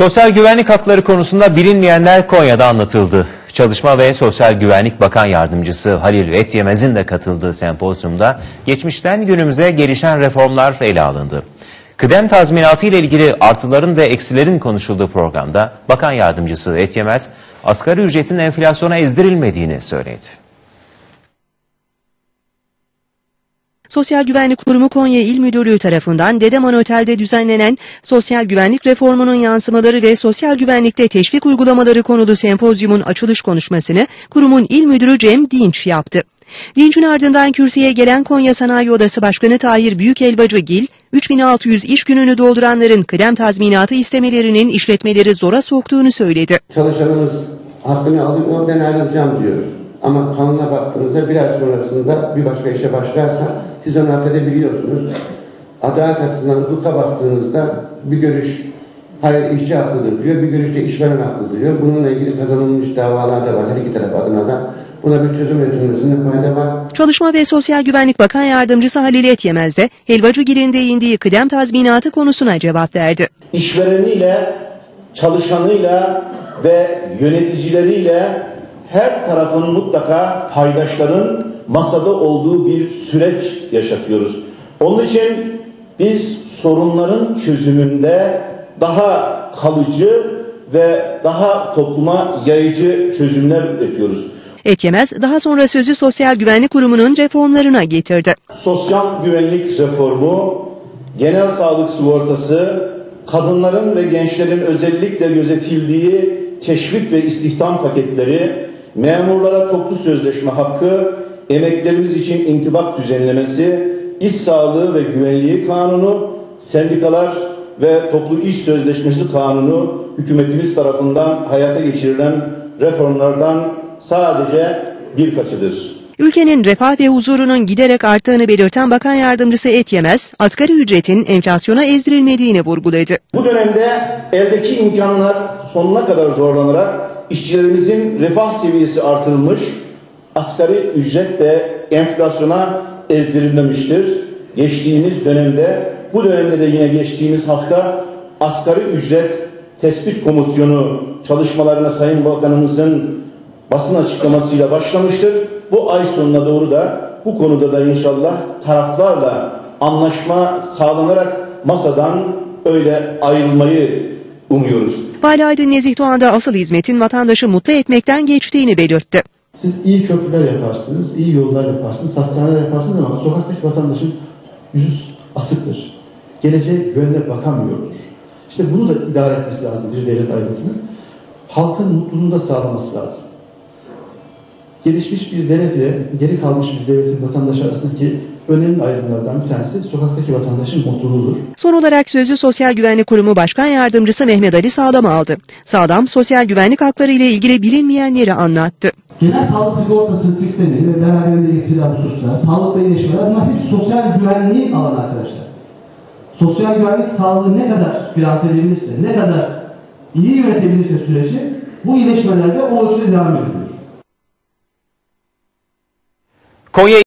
Sosyal güvenlik hakları konusunda bilinmeyenler Konya'da anlatıldı. Çalışma ve Sosyal Güvenlik Bakan Yardımcısı Halil Etyemez'in de katıldığı sempozyumda geçmişten günümüze gelişen reformlar ele alındı. Kıdem tazminatı ile ilgili artıların ve eksilerin konuşulduğu programda Bakan Yardımcısı Etyemez, asgari ücretin enflasyona ezdirilmediğini söyledi. Sosyal Güvenlik Kurumu Konya İl Müdürlüğü tarafından Dedeman Otel'de düzenlenen sosyal güvenlik reformunun yansımaları ve sosyal güvenlikte teşvik uygulamaları konulu sempozyumun açılış konuşmasını kurumun İl Müdürü Cem Dinç yaptı. Dinç'in ardından kürsüye gelen Konya Sanayi Odası Başkanı Tahir Büyükelbacıgil, 3600 iş gününü dolduranların kıdem tazminatı istemelerinin işletmeleri zora soktuğunu söyledi. Çalışanımız hakkını alıyor, ben ayrılacağım diyor. Ama kanuna baktığınızda bir ay sonrasında bir başka işe başlarsa siz onu hak edebiliyorsunuz. Adalet açısından hukuka baktığınızda bir görüş hayır işçi haklıdır diyor, bir görüş de işveren haklıdır diyor. Bununla ilgili kazanılmış davalar da var her iki taraf adına da. Buna bir çözüm üretilmesinde fayda var. Çalışma ve Sosyal Güvenlik Bakan Yardımcısı Halil Etyemez de Helvacıgil'in değindiği kıdem tazminatı konusuna cevap verdi. işvereniyle, çalışanıyla ve yöneticileriyle her tarafın mutlaka paydaşların masada olduğu bir süreç yaşatıyoruz. Onun için biz sorunların çözümünde daha kalıcı ve daha topluma yayıcı çözümler üretiyoruz. Etyemez daha sonra sözü Sosyal Güvenlik Kurumu'nun reformlarına getirdi. Sosyal güvenlik reformu, genel sağlık sigortası, kadınların ve gençlerin özellikle gözetildiği teşvik ve istihdam paketleri, memurlara toplu sözleşme hakkı, emeklerimiz için intibak düzenlemesi, iş sağlığı ve güvenliği kanunu, sendikalar ve toplu iş sözleşmesi kanunu hükümetimiz tarafından hayata geçirilen reformlardan sadece birkaçıdır. Ülkenin refah ve huzurunun giderek arttığını belirten Bakan Yardımcısı Etyemez, asgari ücretin enflasyona ezdirilmediğini vurguladı. Bu dönemde eldeki imkanlar sonuna kadar zorlanarak işçilerimizin refah seviyesi artırılmış, asgari ücret de enflasyona ezdirilmemiştir. Geçtiğimiz dönemde, bu dönemde de yine geçtiğimiz hafta asgari ücret tespit komisyonu çalışmalarına Sayın Bakanımızın basın açıklamasıyla başlamıştır. Bu ay sonuna doğru da bu konuda da inşallah taraflarla anlaşma sağlanarak masadan öyle ayrılmayı umuyoruz. Vali Aydın Nezih Doğan da asıl hizmetin vatandaşı mutlu etmekten geçtiğini belirtti. Siz iyi köprüler yaparsınız, iyi yollar yaparsınız, hastaneler yaparsınız ama sokaktaki vatandaşın yüzü asıktır. Geleceğe güvenle bakamıyordur. İşte bunu da idare etmesi lazım bir devlet ailesinin. Halkın mutluluğunu da sağlaması lazım. Gelişmiş bir devletle geri kalmış bir devletin vatandaşı arasındaki önemli ayrımlardan bir tanesi sokaktaki vatandaşın mutluluğudur. Son olarak sözü Sosyal Güvenlik Kurumu Başkan Yardımcısı Mehmet Ali Sağlam aldı. Sağlam, sosyal güvenlik hakları ile ilgili bilinmeyenleri anlattı. Genel sağlık sigortası sistemi ve beraberinde getirilen hususlar, sağlıkla iyileşmeler bunlar hep sosyal güvenliğin alanı arkadaşlar. Sosyal güvenlik sağlığı ne kadar finanse edebilirse, ne kadar iyi yönetebilirse süreci bu iyileşmelerde o ölçüde devam ediyor. Konya